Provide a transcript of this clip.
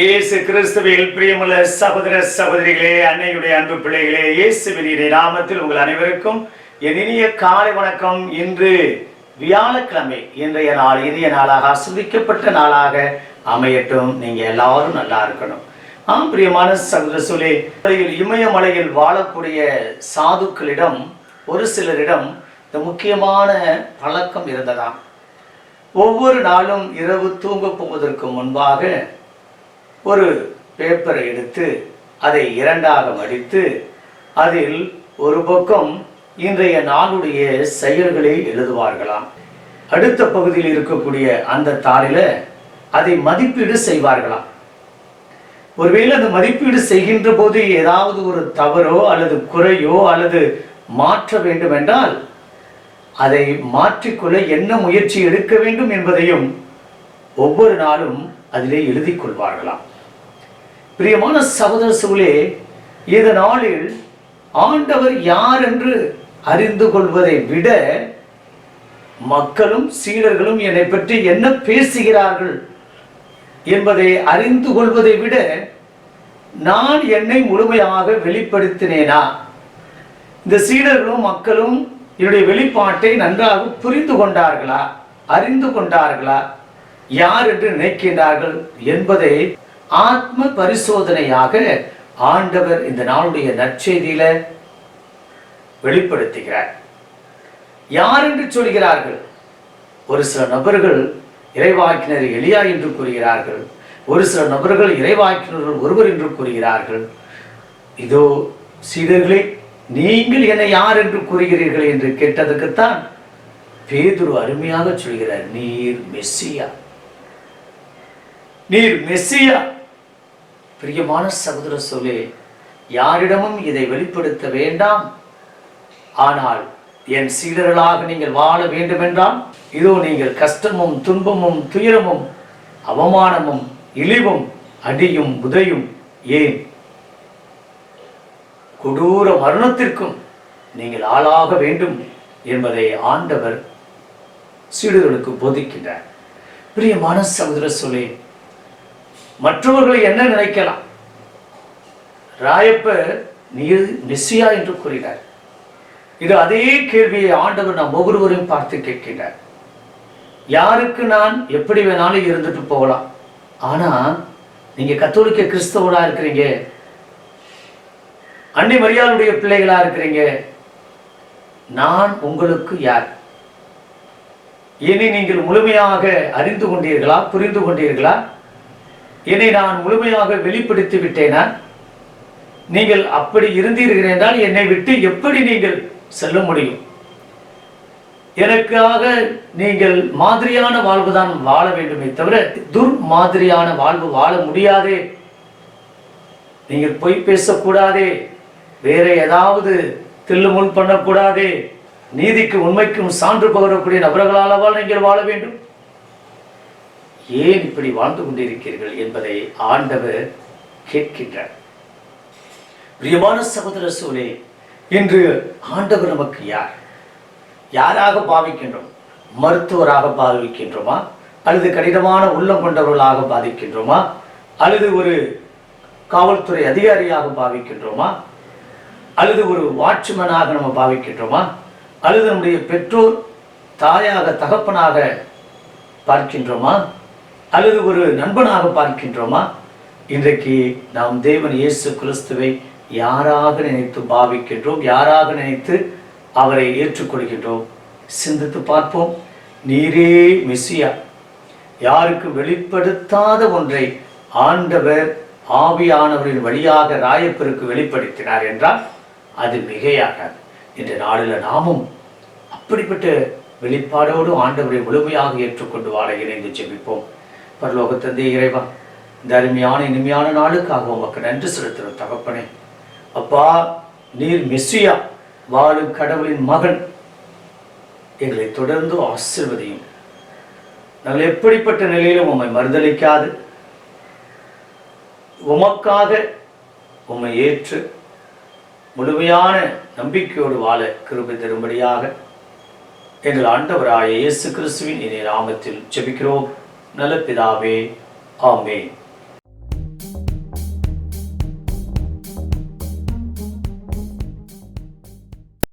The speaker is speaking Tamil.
இயேசு கிறிஸ்துவில் பிரியமுள்ள சகோதர சகோதரிகளே அன்னையுடைய அன்பு பிள்ளைகளே இயேசு இறை நாமத்தில் உங்கள் அனைவருக்கும் என் இனிய காலை வணக்கம். இன்று வியாழக்கிழமை இன்றைய நாள் இனிய நாளாக ஆஸ்வதிக்கப்பட்ட நாளாக அமையட்டும். நீங்க எல்லாரும் நல்லா இருக்கணும். ஆம் பிரியமான சகோதர சொல்லி இமயமலையில் வாழக்கூடிய சாதுக்களிடம் ஒரு சிலரிடம் இந்த முக்கியமான பழக்கம் இருந்ததாம். ஒவ்வொரு நாளும் இரவு தூங்க போவதற்கு முன்பாக ஒரு பேப்பரை எடுத்து அதை இரண்டாக மடித்து அதில் ஒரு பக்கம் இன்றைய நாளுடைய செயல்களை எழுதுவார்களாம். அடுத்த பகுதியில் இருக்கக்கூடிய அந்த தாளில அதை மதிப்பீடு செய்வார்களாம். ஒருவேளை அந்த மதிப்பீடு செய்கின்ற போது ஏதாவது ஒரு தவறோ அல்லது குறையோ அல்லது மாற்ற வேண்டும் என்றால் அதை மாற்றிக்கொள்ள என்ன முயற்சி எடுக்க வேண்டும் என்பதையும் ஒவ்வொரு நாளும் அதிலே எழுதி கொள்வார்களாம். பிரியமான சகோதர சூழே இந்த நாளில் ஆண்டவர் யார் என்று அறிந்து கொள்வதை விட மக்களும் சீடர்களும் என்னை பற்றி என்ன பேசுகிறார்கள் என்பதை அறிந்து கொள்வதை விட நான் என்னை முழுமையாக வெளிப்படுத்தினேனா? இந்த சீடர்களும் மக்களும் என்னுடைய வெளிப்பாட்டை நன்றாக புரிந்து கொண்டார்களா? அறிந்து கொண்டார்களா? யார் என்று நினைக்கின்றார்கள் என்பதை ஆத்ம பரிசோதனையாக ஆண்டவர் இந்த நாளுடைய நற்செய்தியில வெளிப்படுத்துகிறார். யார் என்று சொல்கிறார்கள்? ஒரு சில நபர்கள் இறைவாக்கினர் எளியா என்று கூறுகிறார்கள். ஒரு சில நபர்கள் இறைவாக்கினர்கள் ஒருவர் என்று கூறுகிறார்கள். இதோ சீடர்களே நீங்கள் என்னை யார் என்று கூறுகிறீர்கள் என்று கேட்டதுக்குத்தான் பேதுரு அருமையாக சொல்கிறார் நீர் மெஸ்ஸியா. நீர் மெஸ்ஸியா. பிரியமான சகோதர சொல்லே யாரிடமும் இதை வெளிப்படுத்த வேண்டாம். ஆனால் என் சீடர்களாக நீங்கள் வாழ வேண்டுமென்றால் இதோ நீங்கள் கஷ்டமும் துன்பமும் துயரமும் அவமானமும் இழிவும் அடியும் உதையும் ஏன்? கொடூர மரணத்திற்கும் நீங்கள் ஆளாக வேண்டும் என்பதை ஆண்டவர் சீடர்களுக்கு போதிக்கின்றார். பிரியமான சகோதர சொல்லே மற்றவர்களை என்ன நினைக்கலாம்? ராயப்பர் நீர் மெஸ்ஸியா என்று கூறினார். இது அதே கேள்வியை ஆண்டவர் நாம் ஒவ்வொருவரையும் பார்த்து கேட்கின்றார். யாருக்கு நான் எப்படி வேணாலும் இருந்துட்டு போகலாம். ஆனா நீங்க கத்தோலிக்க கிறிஸ்தவரா இருக்கிறீங்க. அன்னை மரியாளுடைய பிள்ளைகளா இருக்கிறீங்க. நான் உங்களுக்கு யார்? இனி நீங்கள் முழுமையாக அறிந்து கொண்டீர்களா புரிந்து கொண்டீர்களா? என்னை நான் முழுமையாக வெளிப்படுத்தி விட்டேனா? நீங்கள் அப்படி இருந்தீர்கள் என்றால் என்னை விட்டு எப்படி நீங்கள் செல்ல முடியும்? எனக்காக நீங்கள் மாதிரியான வாழ்வு தான் வாழ வேண்டுமே தவிர துர் மாதிரியான வாழ்வு வாழ முடியாதே. நீங்கள் பொய் பேசக்கூடாதே. வேற ஏதாவது தில்லு முன் பண்ணக்கூடாதே. நீதிக்கு உண்மைக்கும் சான்று பகரக்கூடிய நபர்களாலவா நீங்கள் வாழ வேண்டும். ஏன் இப்படி வாழ்ந்து கொண்டிருக்கிறீர்கள் என்பதை ஆண்டவர் கேட்கின்றார். பிரியமான சகோதர சூழே இன்று ஆண்டவர் நமக்கு யார்? யாராக பாவிக்கின்றோம்? மருத்துவராக பாவிக்கின்றோமா? அல்லது கடினமான உள்ளம் கொண்டவர்களாக பாதிக்கின்றோமா அல்லது ஒரு காவல்துறை அதிகாரியாக பாவிக்கின்றோமா? அல்லது ஒரு வாட்ச்மேனாக நம்ம பாவிக்கின்றோமா? அல்லது நம்முடைய பெற்றோர் தாயாக தகப்பனாக பார்க்கின்றோமா? அல்லது ஒரு நண்பனாக பார்க்கின்றோமா? இன்றைக்கு நாம் தேவன் இயேசு கிறிஸ்துவை யாராக நினைத்து பாவிக்கின்றோம்? யாராக நினைத்து அவரை ஏற்றுக்கொள்கின்றோம்? சிந்தித்து பார்ப்போம். நீரே மெஸ்ஸியா யாருக்கு வெளிப்படுத்தாத ஒன்றை ஆண்டவர் ஆவியானவரின் வழியாக ராயப்பருக்கு வெளிப்படுத்தினார் என்றால் அது மிகையாகாது. இந்த நாளில் நாமும் அப்படிப்பட்ட வெளிப்பாடோடு ஆண்டவரை முழுமையாக ஏற்றுக்கொண்டு வாழ இணைந்து ஜெபிப்போம். பரலோக தந்தை இறைவா இந்த அருமையான இனிமையான நாளுக்காக உமக்கு நன்றி செலுத்துகிற தகப்பனே. அப்பா நீர் மெஸ்ஸியா வாழும் கடவுளின் மகன். எங்களை தொடர்ந்து ஆசிர்வதியும். நாங்கள் எப்படிப்பட்ட நிலையிலும் உம்மை மறுதளிக்காது. உமக்காக உம்மை ஏற்று முழுமையான நம்பிக்கையோடு வாழ கிருபை தரும்படியாக எங்கள் ஆண்டவராய இயேசு கிறிஸ்துவின் இனி நாமத்தில் ஜெபிக்கிறோம். நல்ல பிதாவே ஆமென்.